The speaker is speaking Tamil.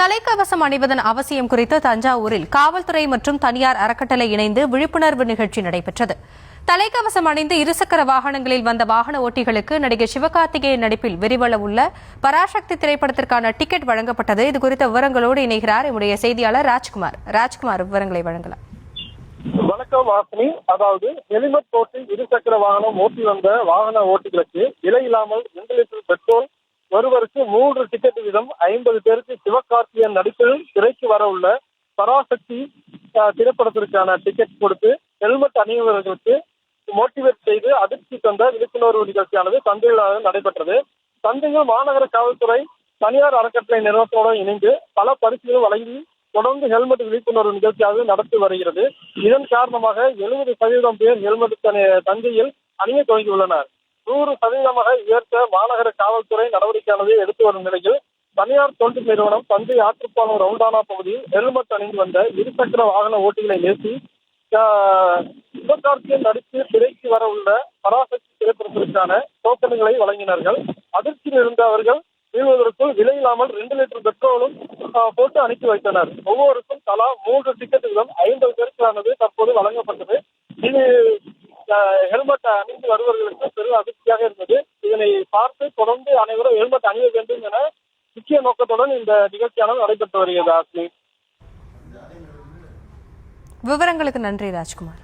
தலைக்கவசம் அணிவதன் அவசியம் குறித்து தஞ்சாவூரில் காவல்துறை மற்றும் தனியார் அறக்கட்டளை இணைந்து விழிப்புணர்வு நிகழ்ச்சி நடைபெற்றது. தலைக்கவசம் அணிந்து இருசக்கர வாகனங்களில் வந்த வாகன ஓட்டிகளுக்கு நடிகர் சிவகார்த்திகேயன் நடிப்பில் விரிவள உள்ள பராசக்தி திரைப்படத்திற்கான டிக்கெட் வழங்கப்பட்டது. இது குறித்த விவரங்களோடு இணைகிறார் என்னுடைய செய்தியாளர் ராஜ்குமார். ராஜ்குமார் விவரங்களை வழங்கலாம். வணக்கம் வாசினி. அதாவது ஹெல்மெட் போட்டு இருசக்கர வாகனம் ஓட்டி வந்த வாகன ஓட்டிகளுக்கு விலை இல்லாமல் ரெண்டு லிட்டர் பெட்ரோல் ஒருவருக்கு மூன்று டிக்கெட் வீதம் ஐம்பது பேருக்கு சிவகார்த்தியன் நடிப்பில் திரைக்கு வர உள்ள பராசக்தி திரைப்படத்திற்கான டிக்கெட் கொடுத்து ஹெல்மெட் அணிபவர்களுக்கு மோட்டிவேட் செய்து அதிர்ச்சி தந்த விழிப்புணர்வு நிகழ்ச்சியானது சந்தையில் நடைபெற்றது. சந்தையில் மாநகர காவல்துறை தனியார் அறக்கட்டளை நிறுவனத்தோடு இணைந்து பல பரிசுகள் வழங்கி தொடர்ந்து ஹெல்மெட் விழிப்புணர்வு நிகழ்ச்சியாக நடத்தி வருகிறது. இதன் காரணமாக எழுபது சதவீதம் பேர் ஹெல்மெட் தந்தையில் அணிய துவங்கியுள்ளனர் நூறு சதவீதமாக உயர்த்த மாநகர காவல்துறை நடவடிக்கையானது எடுத்து வரும் நிலையில் தனியார் தொண்டு நிறுவனம் தஞ்சை ஆற்றுப்பாலம் ரவுண்டானா பகுதியில் ஹெல்மெட் அணிந்து வந்த இருசக்கர வாகன ஓட்டிகளை நிறுத்தி விபத்தாட்சியில் நடித்து திரைக்கு வர உள்ள பராசக்தி திரைப்படத்திற்கான டோக்கன்களை வழங்கினார்கள். அதிர்ச்சியில் இருந்த அவர்கள் வீழ்வதற்குள் விலை இல்லாமல் ரெண்டு லிட்டர் பெட்ரோலும் போட்டு அனுப்பி வைத்தனர். ஒவ்வொருக்கும் தலா மூன்று டிக்கெட்டுகளும் ஐம்பது பேருக்கானது தற்போது வழங்கப்பட்டது. ஹெல்மெட் அணிந்து வருபவர்களுக்கு பெரும் அதிர்ச்சியாக இருந்தது. இதனை பார்த்து தொடர்ந்து அனைவரும் ஹெல்மெட் அணிய வேண்டும் என முக்கிய நோக்கத்துடன் இந்த நிகழ்ச்சியானது நடைபெற்று வருகிறது ஆஸ்மி விவரங்களுக்கு நன்றி ராஜ்குமார்.